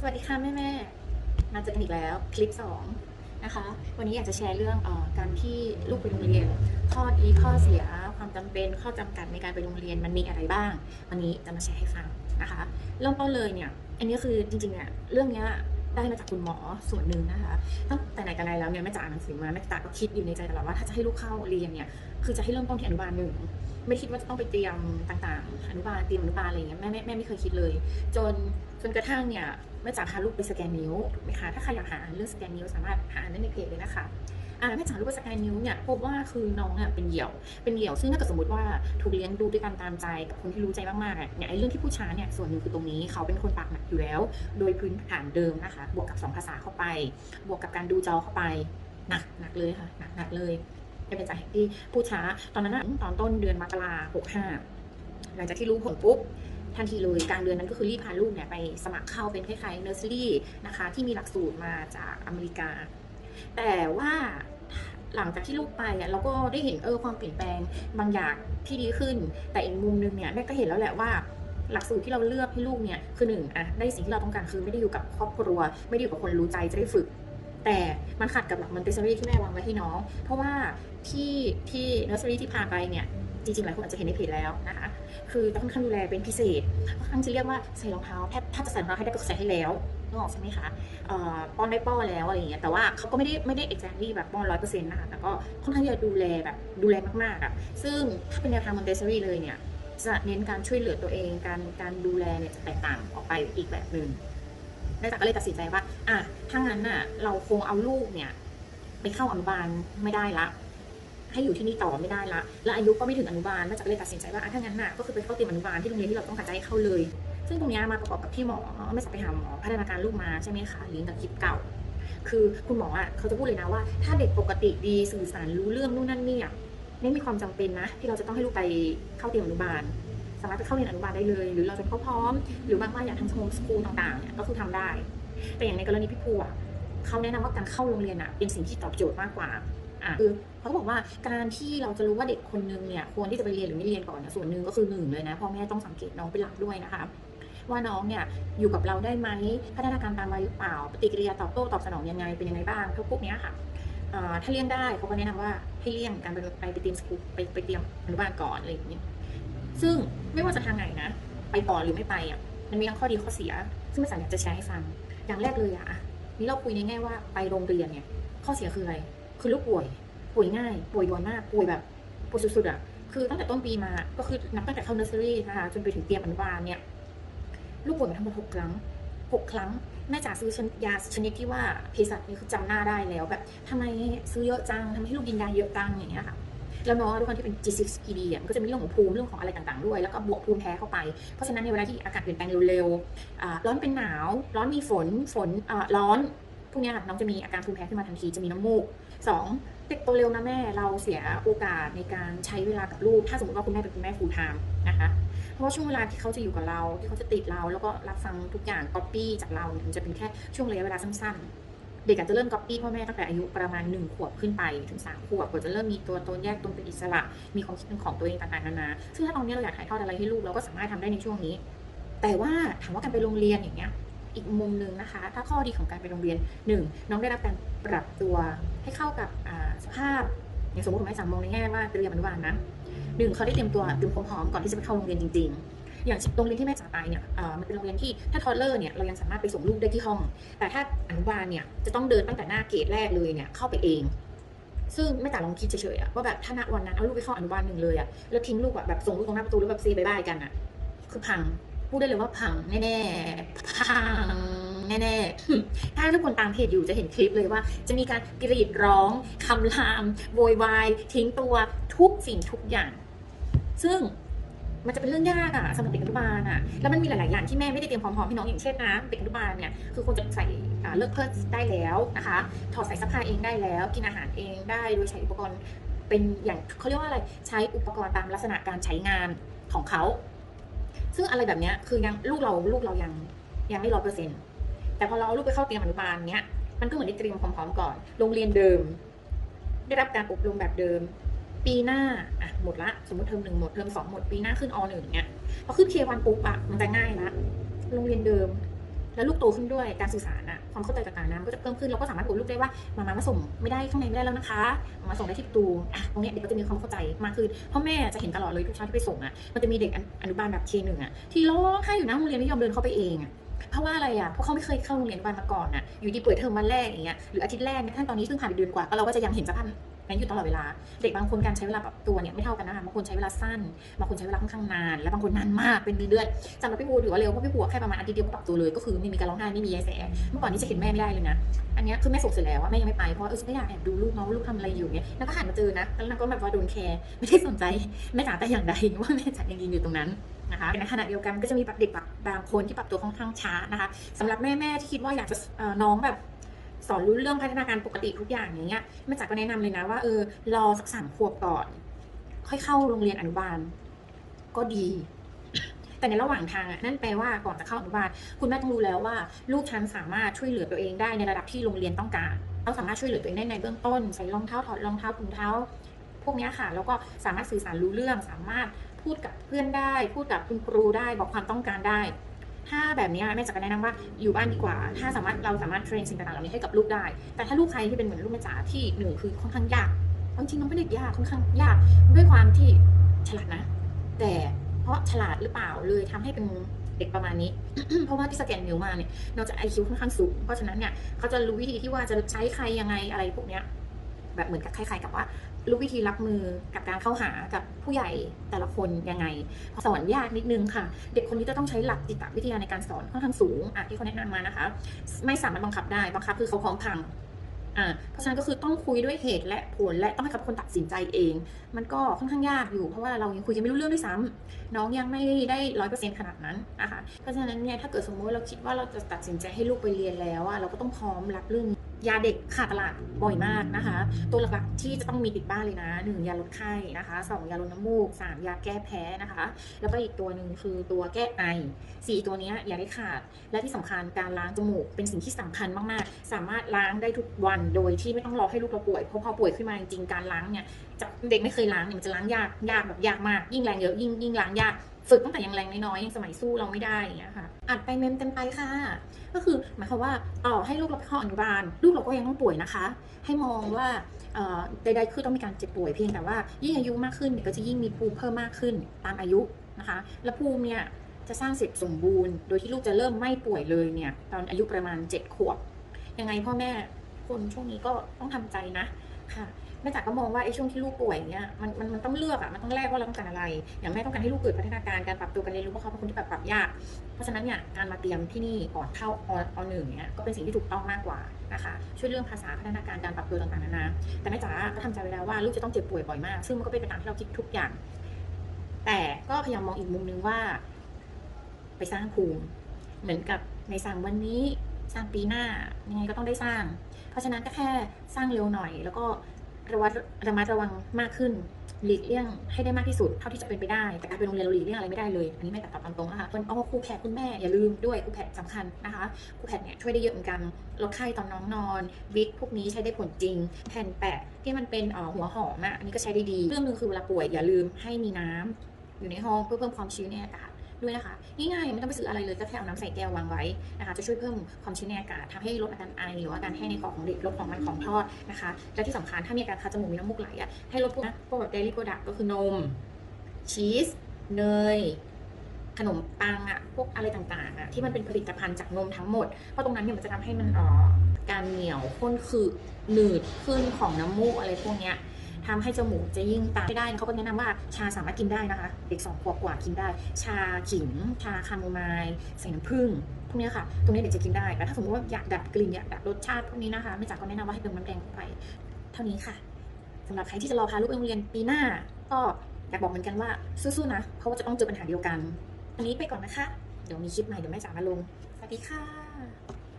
สวัสดีค่ะแม่แม่มาเจอกันอีกแล้วคลิปสองนะคะ วันนี้อยากจะแชร์เรื่องอการที่ลูกไปโรงเรียน ข้อดีข้อเสียความจำเป็นข้อจำกัดในการไปโรงเรียนมันมีอะไรบ้าง วันนี้จะมาแชร์ให้ฟังนะคะเริ่มต้นเลยเนี่ย อันนี้คือจริงๆเนี่ยเรื่องเนี้ยได้มาจากคุณหมอส่วนหนึ่งนะคะตั้งแต่ไหนแต่ไรแล้วเนี่ยแม่จ๋าอ่านหนังสือมาแม่จ๋าก็คิดอยู่ในใจตลอดว่าถ้าจะให้ลูกเข้าเรียนเนี่ยคือจะให้เริ่มต้นที่อนุบาลหนึ่งไม่คิดว่าจะต้องไปเตรียมต่างๆอนุบาลเตรียมอนุบาลอะไรเงี้ยแม่แม่แม่ไม่เคยคิดเลย จนจนกระทั่งเนี่ย ม่จ๋าพาลูกไปสแกนนิ้วถูกไหมคะถ้าใครอยากหาเรื่องสแกนนิ้วสามารถหาได้ในเพจเลยนะคะอ่าแม่จ๋าลูกไปสแกนนิ้วเนี่ยพบว่าคือน้องเนี่ยเป็นเหยี่ยว เป็นเหยี่ยวซึ่งถ้าเกิดสมมติว่าถูกเลี้ยงดูด้วยการตามใจกับคนที่รู้ใจมากๆอะเนี่ยไอ้เรื่องที่พูดช้าเนี่ยส่วนหนึ่งคือตรงนี้เขาเป็นคนปากหนักอยู่แล้ว โดยพื้นฐานเดิมนะคะ บวกกับสองภาษาเข้าไป บวกกับการดูจอเข้าไปหนักหนักเลยค่ะหนักหนักเลยจะเป็นสาเหตุที่พูดช้าตอนนั้นอะตอนต้นเดือนมกราหกห้าหลังจากที่รู้ผลปุ๊บ ทันทีเลยกลางเดือนนั้นก็คือรีบพาลูกเนี่ยไปสมัครเข้าเป็นคล้ายๆเนอร์เซอรี่นะคะที่มีหลักสูตรมาจากอเมริกา แต่ว่าหลังจากที่ลูกไปอะเราก็ได้เห็นเออความเปลี่ยนแปลงบางอย่างที่ดีขึ้น แต่อีกมุมนึงเนี่ยแม่ก็เห็นแล้วแหละว่าหลักสูตรที่เราเลือกให้ลูกเนี่ยคือหนึ่งอะได้สิ่งที่เราต้องการคือไม่ได้อยู่กับครอบครัว ไม่ได้อยู่กับคนรู้ใจจะได้ฝึก แต่มันขัดกับหลักมันเตสซอรี่ที่แม่วางไว้ให้น้อง เพราะว่าที่ที่เนอร์เซอรี่ที่พาไปเนี่ย จริงๆหลายคนอาจจะเห็นในเพจแล้วนะคะคือต้องค่อนข้างดูแลเป็นพิเศษค่อนข้างจะเรียกว่าใส่รองเท้าแทบถ้าจะใส่รองเท้าให้ได้ก็ใส่ให้แล้วนึกออกใช่ไหมคะป้อนได้ป้อนแล้วอะไรอย่างเงี้ยแต่ว่าเขาก็ไม่ได้ไม่ได้ exactly แบบป้อนร้อยเปอร์เซ็นต์นะคะแต่ก็ค่อนข้างจะดูแลแบบดูแลมากๆอะซึ่งถ้าเป็นแนวทางมอนเตสซอรี่เลยเนี่ยจะเน้นการช่วยเหลือตัวเอง การการดูแลเนี่ยจะแตกต่างออกไปอีกแบบหนึ่งแม่จ๋าก็เลยตัดสินใจว่า อะถ้างั้นน่ะ เราคงเอาลูกเนี่ย ไปเข้าอนุบาลไม่ได้ละ ให้อยู่ที่นี่ต่อไม่ได้ละ และอายุก็ไม่ถึงอนุบาลแม่จ๋ากเลยตัดสินใจว่าถ้างั้นน่ะก็คือไปเข้าเตรียมอนุบาลที่โรงเรียนที่เราต้องการจะให้เข้าเลย ซึ่งตรงนี้มาประกอบกับที่หมอไม่จ๋าไปหาหมอพัฒนาการลูกมาใช่ไหมคะลิงก์กับคลิปเก่า คือคุณหมออะเขาจะพูดเลยนะว่า ถ้าเด็กปกติดีสื่อสารรู้เรื่องนู่นนั่นนี่อะไม่มีความจำเป็นนะ ที่เราจะต้องให้ลูกไปเข้าเตรียมอนุบาลสามารถไปเข้าเรียนอนุบาลได้เลย หรือเราจะเข้าพร้อม หรือบางบ้านอยากทำโฮมสกูลต่างๆเนี่ยก็คือทำได้ แต่อย่างในกรณีพี่ภูอะเขาแนะนำว่าการเข้าโรงเรียนอะเป็นสิ่งที่ตอบโจทย์มากกว่า อะคือเขาบอกว่าการที่เราจะรู้ว่าเด็กคนนึงเนี่ยควรที่จะไปเรียนหรือไม่เรียนก่อนเนี่ยส่วนหนึ่งก็คือหนึ่งเลยนะพ่อแม่ต้องสังเกตน้องเป็นหลักด้วยนะคะว่าน้องเนี่ยอยู่กับเราได้ไหมพัฒนาการตามวัยหรือเปล่า ปฏิกิริยาตอบโต้ตอบสนองยังไงเป็นยังไงบ้างทุกพวกนี้ค่ะถ้าเลี่ยงได้เขาก็แนะนำว่าให้เลี่ยงการไปไปไปเตรียมสกูลไปไปเตรียมอนุบาลก่อนอะไรอย่างเงี้ยซึ่งไม่ว่าจะทางไหนนะ ไปก่อนหรือไม่ไปอะมันมีทั้งข้อดีข้อเสีย ซึ่งแม่สาอยากจะแชร์ให้ฟังอย่างแรกเลยอะนี่เราคุยในแง่ว่าไปโรงเรียนเนี่ยข้อเสียคืออะไร คือลูกป่วย ป่วยง่าย ป่วยบ่อยมาก ป่วยแบบป่วยสุดๆอะ คือตั้งแต่ต้นปีมา ก็คือนับตั้งแต่เข้าเนอร์เซอรี่นะคะ จนไปถึงเตรียมอนุบาลเนี่ย ลูกป่วยมาทั้งหมดหกครั้งหกครั้ง แม่จ๋าซื้อยาชนิดที่ว่าเภสัชนี่คือจำหน้าได้แล้ว แบบทำไมซื้อเยอะจังทำไมให้ลูกกินยาเยอะจังอย่างเงี้ยค่ะ แล้วน้องด้วยความที่เป็น G6PD อะมันก็จะมีเรื่องของภูมิเรื่องของอะไรต่างๆด้วย แล้วก็บวกภูมิแพ้เข้าไป เพราะฉะนั้นในเวลาที่อากาศเปลี่ยนแปลงเร็วๆอ่าร้อนเป็นหนาว ร้อนมีฝน ฝนร้อน วกนี้ค่ะน้องจะมีอาการภูมิแพ้ขึ้นมาทันทีจะมีน้ำมูกสองเด็กโตเร็วนะแม่เราเสียโอกาสในการใช้เวลากับลูก ถ้าสมมติว่าคุณแม่เป็นคุณแม่ full time นะคะเพราะว่าช่วงเวลาที่เขาจะอยู่กับเรา ที่เขาจะติดเราแล้วก็รับฟังทุกอย่าง copy จากเราเนี่ยมันจะเป็นแค่ช่วงระยะเวลาสั้นๆ เด็กอาจจะเริ่ม copy พ่อแม่ตั้งแต่อายุประมาณ 1 ขวบขึ้นไปถึง 3 ขวบกว่าจะเริ่มมีตัวตนแยกตนเป็นอิสระ มีความคิดเป็นของตัวเองต่างๆนานาซึ่งถ้าตอนนี้เราอยากถ่ายทอดอะไรให้ลูกเราก็สามารถทำได้ในช่วงนี้ แต่ว่าถามว่าการไปโรงเรียนอย่างเงี้ย อีกมุมหนึ่งนะคะ ถ้าข้อดีของการไปโรงเรียนหนึ่งน้องได้รับการปรับตัวให้เข้ากับสภาพอย่างสมมติผมให้สามมองในแง่ว่าเตรียมอนุบาลนะหนึ่งเขาได้เตรียมตัวเตรียมความพร้อมก่อนที่จะไปเข้าโรงเรียนจริง ๆ อย่างโรงเรียนที่แม่จ๋าไปเนี่ยมันเป็นโรงเรียนที่ถ้าทอดเลอร์เนี่ยเรายังสามารถไปส่งลูกได้ที่ห้อง แต่ถ้าอนุบาลเนี่ยจะต้องเดินตั้งแต่หน้าเกตแรกเลยเนี่ยเข้าไปเองซึ่งแม่จ๋าลองคิดเฉยๆว่าแบบถ้าณวันนั้นเอาลูกไปเข้าอนุบาลหนึ่งเลยอะแล้วทิ้งลูกอะแบบส่งลูกตรงหน้าประตูแล้วแบบเซบายบายกันอะคือพัง พูดได้เลยว่าพังแน่ๆพังแน่ๆถ้าทุกคนตามเพจอยู่จะเห็นคลิปเลยว่า จะมีการกรีดร้องคำรามโวยวายทิ้งตัวทุกสิ่งทุกอย่าง ซึ่งมันจะเป็นเรื่องยากอะสำหรับเด็กอนุบาลอะแล้วมันมีหลาย ๆ อย่างที่แม่ไม่ได้เตรียมความพร้อมให้น้องอย่างเช่นนะเด็กอนุบาลเนี่ยคือควรจะใส่เลิกเพิร์สได้แล้วนะคะถอดใส่เสื้อผ้าเองได้แล้ว กินอาหารเองได้โดยใช้อุปกรณ์เป็นอย่างเขาเรียกว่าอะไรใช้อุปกรณ์ตามลักษณะการใช้งานของเขา ซึ่งอะไรแบบเนี้ยคือยังลูกเราลูกเรายังยังไม่ร้อยเปอร์เซ็นต์แต่พอเราเอาลูกไปเข้าเตรียมอนุบาลเนี้ยมันก็เหมือนได้เตรียมความพร้อมก่อน โรงเรียนเดิม ได้รับการอบรมแบบเดิม ปีหน้าอะหมดละสมมติเทอมหนึ่งหมดเทอมสองหมดปีหน้าขึ้นอหนึ่งเนี้ยพอขึ้นเควันปุ๊บอะมันจะง่ายละโรงเรียนเดิม แล้วลูกโตขึ้นด้วยการสื่อสารอะความเข้าใจต่างๆนะมันก็จะเพิ่มขึ้นเราก็สามารถบอกลูกได้ว่ามามามาส่งไม่ได้ข้างในไม่ได้แล้วนะคะมาส่งได้ที่ประตูอะตรงนี้เด็กก็จะมีความเข้าใจมากขึ้นเพราะแม่จะเห็นตลอดเลยทุกเช้าที่ไปส่งอะมันจะมีเด็กอนุบาลแบบเคหนึ่งอะที่ร้องไห้อยู่หน้าโรงเรียนไม่ยอมเดินเข้าไปเองอะเพราะว่าอะไรอะ เพราะเขาไม่เคยเข้าโรงเรียนอนุบาลมาก่อนอะ อยู่ดีเปิดเทอมวันแรกอย่างเงี้ย หรืออาทิตย์แรกนี่ยท่านตอนนี้เพิ่งผ่านไปเดือนกว่า ก็เราก็จะยังเห็นสภาพ นั้นอยู่ตลอดเวลา เด็กบางคนการใช้เวลาปรับตัวเนี่ยไม่เท่ากันนะคะบางคนใช้เวลาสั้น บางคนใช้เวลาค่อนข้างนาน และบางคนนานมากเป็นเดือนๆสำหรับพี่บูถือว่าเร็วเพราะพี่บูแค่ประมาณอาทิตย์เดียวก็ปรับตัวเลยก็คือไม่มีการร้องไห้ไม่มีแยแสเมื่อก่อนนี้จะเห็นแม่ไม่ได้เลยนะ อันนี้คือแม่ส่งเสร็จแล้วว่าแม่ยังไม่ไปเพราะเออฉันก็อยากแอบดูลูกเนาะว่าลูกทำอะไรอยู่เนี่ยแล้วก็หันมาเจอนะแล้วนางก็แบบว่าโดนแคร์ไม่ได้สนใจแม่จ๋าแต่อย่างใดว่าแม่จ๋ายังยืนอยู่ตรงนั้นนะคะในขณะเดียวกันก็จะมีเด็กบางคนที่ปรับตัวค่อนข้างช้านะคะสำหรับแม่ๆที่คิดว่าอยากจะน้องแบบ สอนรู้เรื่องพัฒนาการปกติทุกอย่างอย่างเงี้ยแม่จ๋าก็แนะนำเลยนะว่าเออรอสักสามขวบก่อน ค่อยเข้าโรงเรียนอนุบาล ก็ดี แต่ในระหว่างทางอะนั่นแปลว่าก่อนจะเข้าอนุบาลคุณแม่ต้องรู้แล้วว่า ลูกฉันสามารถช่วยเหลือตัวเองได้ในระดับที่โรงเรียนต้องการเขาสามารถช่วยเหลือตัวเองได้ในเบื้องต้นใส่รองเท้าถอดรองเท้าถุงเท้า พวกเนี้ยค่ะ แล้วก็สามารถสื่อสารรู้เรื่อง สามารถพูดกับเพื่อนได้ พูดกับคุณครูได้บอกความต้องการได้ ถ้าแบบนี้แม่จ๋าก็แนะนำว่าอยู่บ้านดีกว่า ถ้าสามารถเราสามารถเทรนสิ่งต่างๆเหล่านี้ให้กับลูกได้ แต่ถ้าลูกใครที่เป็นเหมือนลูกแม่จ๋าที่หนึ่งคือค่อนข้างยากเอาจริงๆน้องเป็นเด็กยากค่อนข้างยากด้วยความที่ฉลาดนะ แต่เพราะฉลาดหรือเปล่าเลยทำให้เป็นเด็กประมาณนี้ เพราะว่าที่สแกนนิ้วมาเนี่ยนอกจาก IQ ค่อนข้างสูง เพราะฉะนั้นเนี่ยเขาจะรู้วิธีที่ว่าจะใช้ใครยังไงอะไรพวกเนี้ย แบบเหมือนกับคล้ายๆกับว่ารู้วิธีรับมือกับการเข้าหากับผู้ใหญ่แต่ละคนยังไง สอนยากนิดนึงค่ะ เด็กคนนี้จะต้องใช้หลักจิตวิทยาในการสอนค่อนข้างสูงอะที่เขาแนะนำมานะคะ ไม่สามารถบังคับได้บังคับคือเขาพร้อมพังอ่าเพราะฉะนั้นก็คือต้องคุยด้วยเหตุและผลและต้องให้เขาเป็นคนตัดสินใจเอง มันก็ค่อนข้างยากอยู่ เพราะว่าเรายังคุยกันไม่รู้เรื่องด้วยซ้ำน้องยังไม่ได้ร้อยเปอร์เซ็นต์ขนาดนั้นนะคะเพราะฉะนั้นเนี่ยถ้าเกิดสมมติเราคิดว่าเราจะตัดสินใจให้ลูกไปเรียนแล้วอะเราก็ต้องพร้อมรับเรื่อง ยาเด็กขาดตลาดบ่อยมากนะคะ ตัวหลักๆที่จะต้องมีติดบ้านเลยนะหนึ่งยาลดไข้นะคะสองยาลดน้ำมูกสามยาแก้แพ้นะคะ แล้วก็อีกตัวหนึ่งคือตัวแก้ไอสี่ตัวนี้อย่าได้ขาด และที่สำคัญการล้างจมูกเป็นสิ่งที่สำคัญมากๆ สามารถล้างได้ทุกวันโดยที่ไม่ต้องรอให้ลูกเราป่วยเพราะพอป่วยขึ้นมาจริงๆการล้างเนี่ยเด็กไม่เคยล้างเนี่ยมันจะล้างยากยากแบบยากมาก ยิ่งแรงเยอะยิ่งยิ่งล้างยาก ฝึกตั้งแต่ยังแรงน้อยๆยังสมัยสู้เราไม่ได้อย่างเงี้ยค่ะอัดไปเมมเต็มไปค่ะ ก็คือหมายความว่าต่อให้ลูกเราไปเข้าอนุบาล ลูกเราก็ยังต้องป่วยนะคะ ให้มองว่าเอ่อใดๆคือต้องมีการเจ็บป่วยเพียงแต่ว่ายิ่งอายุมากขึ้นเด็กก็จะยิ่งมีภูมิเพิ่มมากขึ้นตามอายุนะคะ และภูมิเนี่ยจะสร้างเสร็จสมบูรณ์ โดยที่ลูกจะเริ่มไม่ป่วยเลยเนี่ยตอนอายุประมาณ7ขวบยังไงพ่อแม่คนช่วงนี้ก็ต้องทำใจนะค่ะ ม่จ๋าก็มองว่าไอ้ช่วงที่ลูกป่วยเนี่ยมันมันมันต้องเลือกอะมันต้องแลกว่าเราต้องการอะไร อย่างแม่ต้องการให้ลูกเกิดพัฒนาการการปรับตัวการเรียนรู้เพราะเขาเป็นคนที่แบบปรับยาก เพราะฉะนั้นเนี่ยการมาเตรียมที่นี่ก่อนเข้าออหนึ่งเนี่ยก็เป็นสิ่งที่ถูกต้องมากกว่านะคะช่วยเรื่องภาษาพัฒนาการการปรับตัวต่างๆนานาแต่แม่จ๋าก็ทำใจไว้แล้วว่าลูกจะต้องเจ็บป่วยบ่อยมาก ซึ่งมันก็เป็นไปตามที่เราคิดทุกอย่าง แต่ก็พยายามมองอีกมุมนึงว่า ไปสร้างภูมิเหมือนกับในสร้างวันนี้สร้างปีหน้ายังไงก็ต้องได้สร้าง เพราะฉะนั้นก็แค่สร้างเร็วหน่อย แล้วก็ ระวัดระมัดระวังมากขึ้นหลีกเลี่ยงให้ได้มากที่สุดเท่าที่จะเป็นไปได้ แต่การไปโรงเรียนเราหลีกเลี่ยงอะไรไม่ได้เลย อันนี้ไม่ตัดตัดตามตรงนะคะคนเอาครูแพทคุณแม่อย่าลืมด้วยครูแพทสำคัญนะคะครูแพทเนี่ยช่วยได้เยอะเหมือนกันลดไข้ตอนน้องนอน วิกพวกนี้ใช้ได้ผลจริง แผ่นแปะที่มันเป็นอ่อหัวหอมอะอันนี้ก็ใช้ได้ดีเรื่องหนึงคือเวลาป่วยอย่าลืมให้มีน้ำอยู่ในห้องเพื่อเพิ่มความชื้นในอากาศ ด้วยนะคะง่ายๆไม่ต้องไปซื้ออะไรเลยก็แค่เอาน้ำใส่แก้ววางไว้นะคะจะช่วยเพิ่มความชื้นในอากาศทำให้ลดอาการไอหรือว่าการแห้งในคอของเด็กลดของมันของทอดนะคะและที่สำคัญถ้ามีอาการคัดจมูกมีน้ำมูกไหลอะให้ลดพวกนะพวกแบบเดลี่โปรดักก็คือนม ชีสเนยขนมปังอะพวกอะไรต่างๆอะที่มันเป็นผลิตภัณฑ์จากนมทั้งหมด เพราะตรงนั้นเนี่ยมันจะทำให้มันอ่อการเหนียวข้นคือหนืดขึ้นของน้ำมูกอะไรพวกเนี้ย ทำให้จมูกจะยิ่งตายไม่ได้เขาก็แนะนำว่าชาสามารถกินได้นะคะเด็กสองขวบกว่ากินได้ ชาขิง ชาคาโมไมล์ใส่น้ำผึ้งพวกนี้ค่ะ ตรงนี้เด็กจะกินได้แต่ถ้าสมมติว่าอยากดับกลิ่นอยากดับรสชาติพวกนี้นะคะแม่จ๋าก็แนะนำว่าให้เติมน้ำแดงไป เท่านี้ค่ะสำหรับใครที่จะรอพาลูกไปโรงเรียนปีหน้า ก็อยากบอกเหมือนกันว่าสู้ๆนะ เพราะว่าจะต้องเจอปัญหาเดียวกันวันนี้ไปก่อนนะคะ เดี๋ยวมีคลิปใหม่เดี๋ยวแม่จ๋ามาลง สวัสดีค่ะ